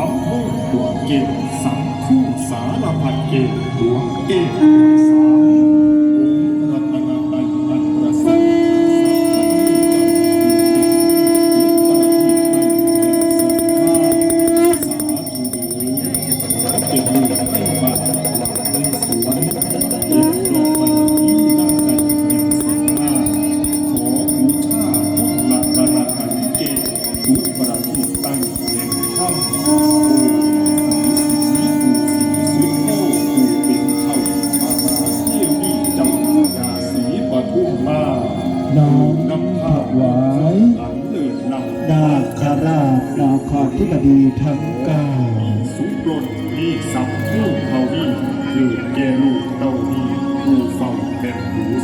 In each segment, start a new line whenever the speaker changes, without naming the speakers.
ร้องโทษดวงเกศสังคู่สารพัดเกศดวงเกศ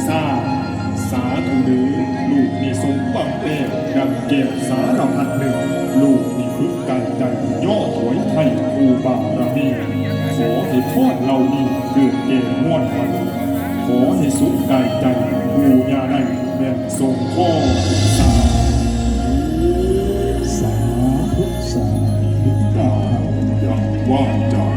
ทราสาธุห
รื
อลูกนี่สมบัติเต้นเก็บสารพัดหนึ่ง ลูกนี่ฝึกกันใจย่อถอยไทยภูบาระมีขอให้พ่อเหล่านี้เกิดเก่งม่วนวันขอให้สุขกายใจปูยาได้แม่ทรงพ่อสา
สาธุสาธุ
ดาวดาวว่าดา
ว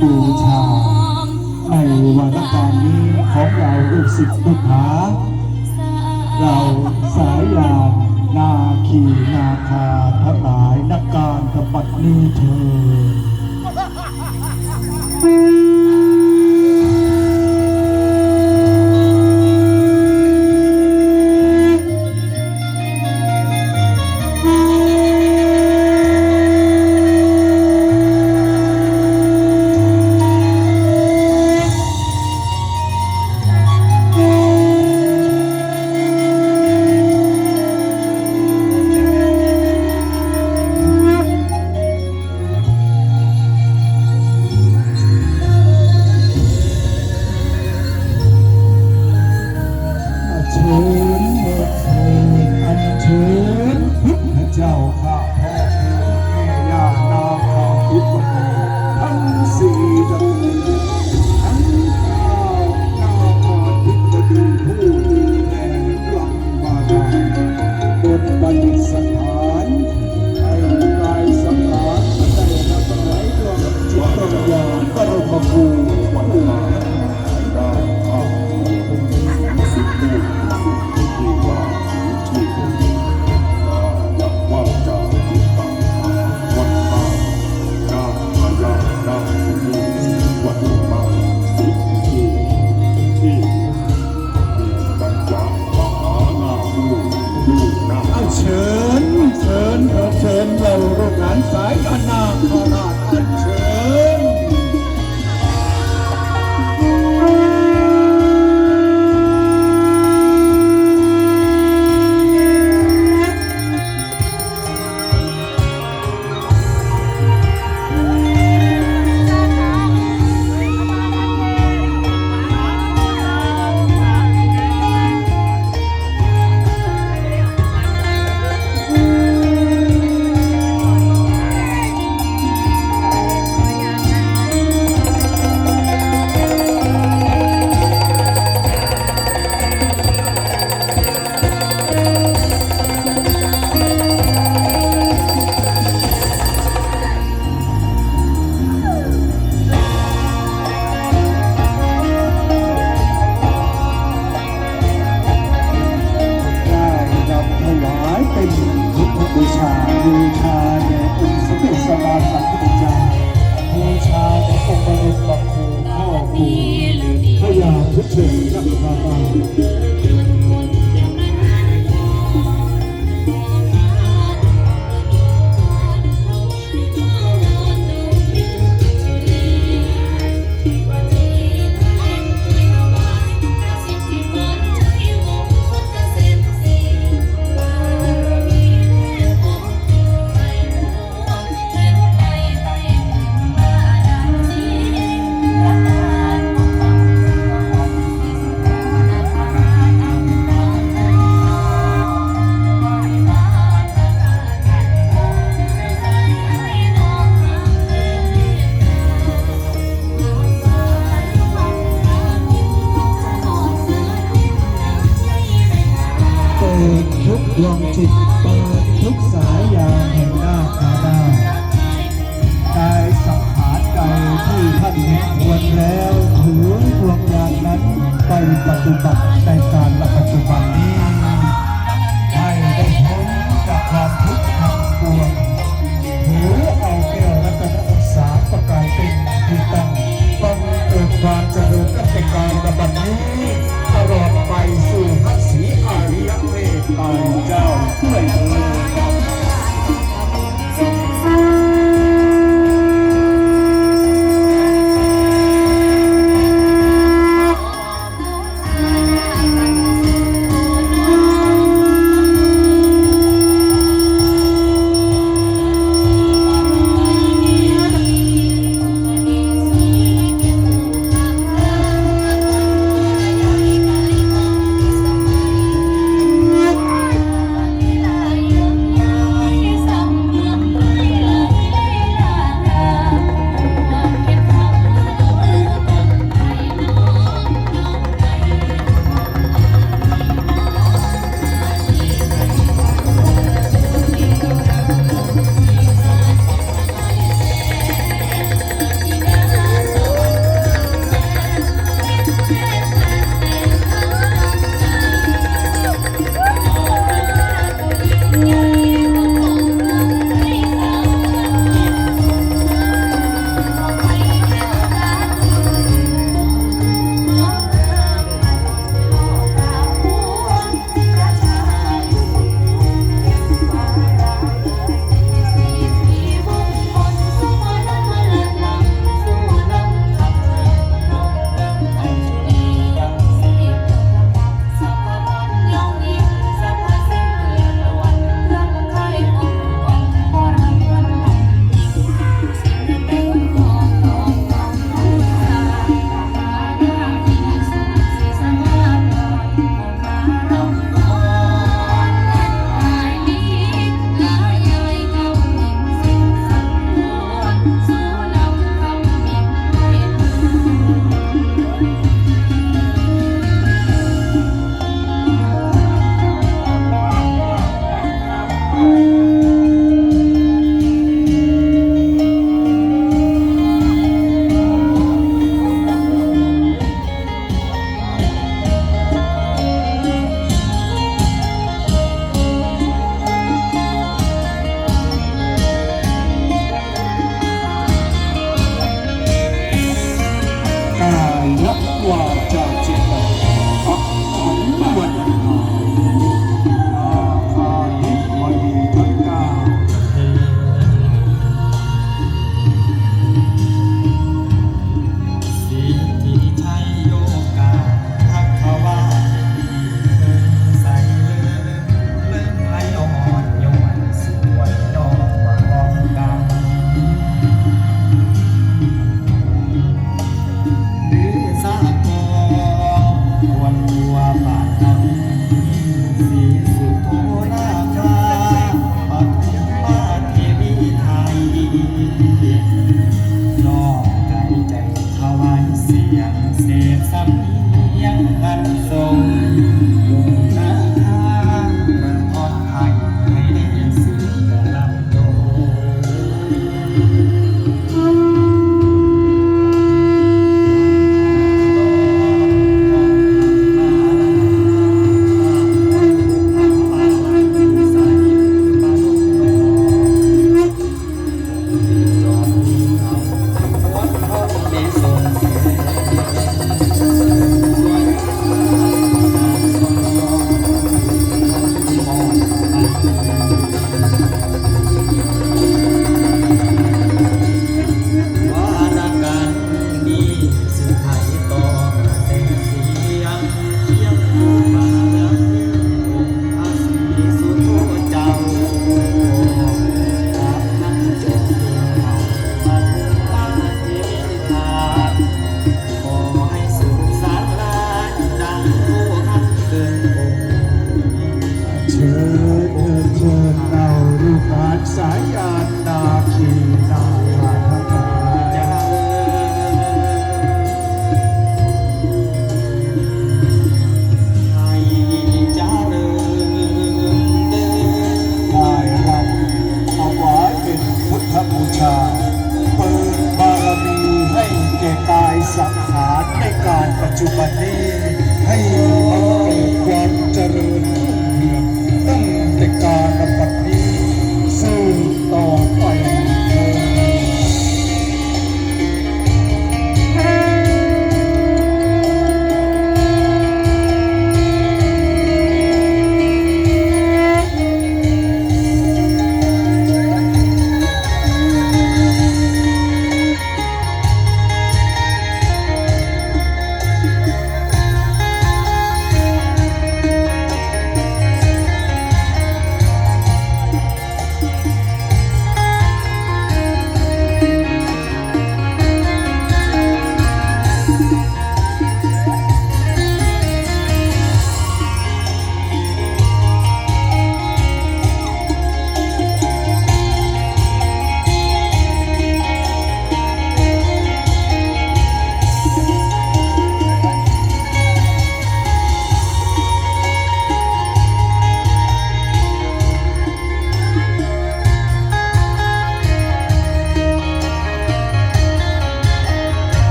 บูชา ในวันการนี้ของ
เราอุสิกอุหาเราสายยานาคีนาคาทั้งหลายนักการกบัดนี้เธอ
ดวงจิตเปิดทุกสายยาแห่งหน้าตาได้กายสังขารเก่าที่ท่านเห็นควรแล้วถือดวงยานนั้นไปปฏิบัติในการ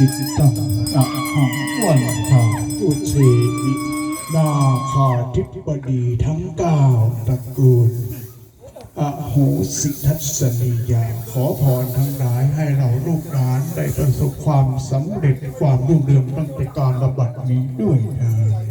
จิตตังตะหั
งวันทาอุเส
นินาคาทิบดีทั้งเก้าตระกูลอโหสิทัศนียา ขอพรทั้งหลายให้เราลูกหลานได้ประสบความสำเร็จความรุ่งเรืองตั้งแต่การระบัดนี้ด้วยเถิด